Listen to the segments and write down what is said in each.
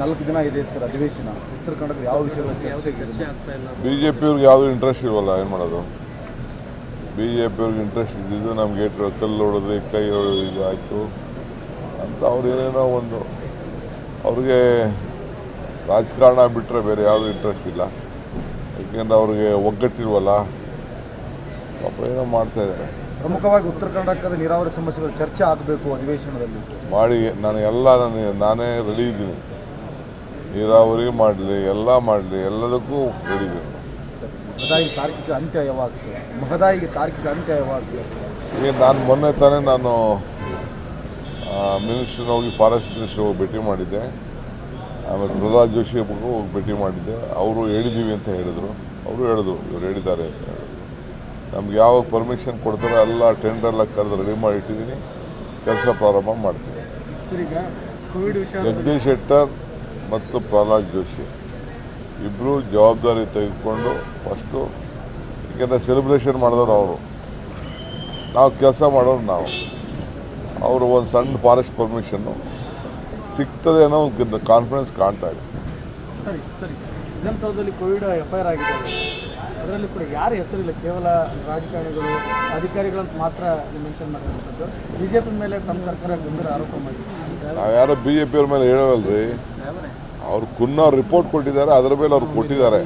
ನಾಲ್ಕು ದಿನ ಇದೆ ಸರ್ ಅಧಿವೇಶನ. ಉತ್ತರ ಕನ್ನಡದ ಯಾವ ವಿಷಯಗಳ ಚರ್ಚೆ ಆಗ್ತಾ ಇಲ್ಲ ಬಿ ಜೆ ಪಿಯವ್ರಿಗೆ ಯಾವುದೂ ಇಂಟ್ರೆಸ್ಟ್ ಇರೋಲ್ಲ ಏನು ಮಾಡೋದು? ಬಿ ಜೆ ಪಿಯವ್ರಿಗೆ ಇಂಟ್ರೆಸ್ಟ್ ಇದ್ದಿದ್ದು ನಮಗೆ ಕಲ್ಲು ಹೊಡೆದು ಕೈ ಹೊಡೆದು ಇದು ಆಯಿತು. ಅಂತ ಅವ್ರು ಏನೇನೋ ಒಂದು ಅವ್ರಿಗೆ ರಾಜಕಾರಣ ಬಿಟ್ಟರೆ ಬೇರೆ ಯಾವುದೂ ಇಂಟ್ರೆಸ್ಟ್ ಇಲ್ಲ. ಯಾಕೆಂದ್ರೆ ಅವ್ರಿಗೆ ಒಗ್ಗಟ್ಟಿರುವಲ್ಲ ಪಾಪ ಏನೋ ಮಾಡ್ತಾ ಇದ್ದಾರೆ. ಪ್ರಮುಖವಾಗಿ ಉತ್ತರ ಕರ್ನಾಟಕದ ನೀರಾವರಿ ಸಮಸ್ಯೆಗಳ ಚರ್ಚೆ ಆಗಬೇಕು ಅಧಿವೇಶನದಲ್ಲಿ ಸರ್. ಮಾಡಿ ನಾನು ಎಲ್ಲ ನಾನು ನಾನೇ ರೆಡಿ ಇದ್ದೀನಿ. ನೀರಾವರಿ ಮಾಡಲಿ ಎಲ್ಲ ಮಾಡಲಿ ಎಲ್ಲದಕ್ಕೂ ಸರ್ ಮಹದಾಯಿ ತಾರ್ಕಿಕ ಅಂತ್ಯ ಯಾವಾಗ ಸರ್? ಮಹದಾಯಿಗೆ ತಾರ್ಕಿಕ ಅಂತ್ಯ ಯಾವಾಗ ಸರ್? ಈಗ ನಾನು ಮೊನ್ನೆ ತಾನೇ ನಾನು ಮಿನಿಸ್ಟರ್ನ ಹೋಗಿ ಫಾರೆಸ್ಟ್ ಮಿನಿಸ್ಟರ್ ಹೋಗಿ ಭೇಟಿ ಮಾಡಿದ್ದೆ. ಆಮೇಲೆ ಪ್ರಹ್ಲಾದ್ ಜೋಶಿ ಹಬ್ಬಕ್ಕೂ ಹೋಗಿ ಭೇಟಿ ಮಾಡಿದ್ದೆ. ಅವರು ಹೇಳಿದ್ದೀವಿ ಅಂತ ಹೇಳಿದರು. ಅವರು ಹೇಳಿದ್ರು ಇವರು ಹೇಳಿದ್ದಾರೆ ಅಂತ ಹೇಳಿದ್ರು. ನಮ್ಗೆ ಯಾವಾಗ ಪರ್ಮಿಷನ್ ಕೊಡ್ತಾರೋ ಎಲ್ಲ ಟೆಂಡರ್ಲ ಕರೆದು ರೆಡಿ ಮಾಡಿ ಇಟ್ಟಿದ್ದೀನಿ. ಕೆಲಸ ಪ್ರಾರಂಭ ಮಾಡ್ತೀನಿ. ಜಗದೀಶ್ ಶೆಟ್ಟರ್ ಮತ್ತು ಪ್ರಹ್ಲಾದ್ ಜೋಶಿ. ಇಬ್ಬರು ಜವಾಬ್ದಾರಿ ತೆಗೆದುಕೊಂಡು ಫಸ್ಟು ಏಕೆಂದರೆ ಸೆಲೆಬ್ರೇಷನ್ ಮಾಡಿದವರು ಅವರು. ನಾವು ಕೆಲಸ ಮಾಡೋರು ನಾವು. ಅವರು ಒಂದು ಸಣ್ಣ ಫಾರೆಸ್ಟ್ ಪರ್ಮಿಷನ್ನು ಸಿಗ್ತದೆ ಅನ್ನೋ ಒಂದು ಕಾನ್ಫಿಡೆನ್ಸ್ ಕಾಣ್ತಾ ಇದೆ. ಸರಿ ಸರಿ. ವಿಧಾನಸೌಧದಲ್ಲಿ ಕೋವಿಡ್ ಎಫ್ ಐ ಆರ್ ಆಗಿದೆ. ಅದರಲ್ಲಿ ಕೂಡ ಯಾರ ಹೆಸರಿಲ್ಲ? ಕೇವಲ ರಾಜಕಾರಣಿಗಳು ಅಧಿಕಾರಿಗಳಂತ ಮಾತ್ರ ಮೆನ್ಷನ್ ಮಾಡಿರುವಂಥದ್ದು ಬಿ ಜೆ ಪಿ ಮೇಲೆ ತಮ್ಮ ಸರ್ಕಾರ ಗಂಭೀರ ಆರೋಪ ಮಾಡಿದೆ. ನಾವು ಯಾರೋ ಬಿ ಜೆ ಪಿಯವ್ರ ಮೇಲೆ ಹೇಳೋವಲ್ರಿ. ಅವ್ರು ಕುನ್ನ ರಿಪೋರ್ಟ್ ಕೊಟ್ಟಿದ್ದಾರೆ ಅದರ ಮೇಲೆ ಅವ್ರು ಕೊಟ್ಟಿದ್ದಾರೆ.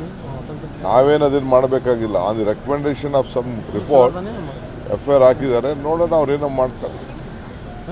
ನಾವೇನು ಅದನ್ನು ಮಾಡಬೇಕಾಗಿಲ್ಲ. On the recommendation of some report F I R ಹಾಕಿದ್ದಾರೆ. ನೋಡೋಣ ಅವ್ರೇನೋ ಮಾಡ್ತಾರೆ.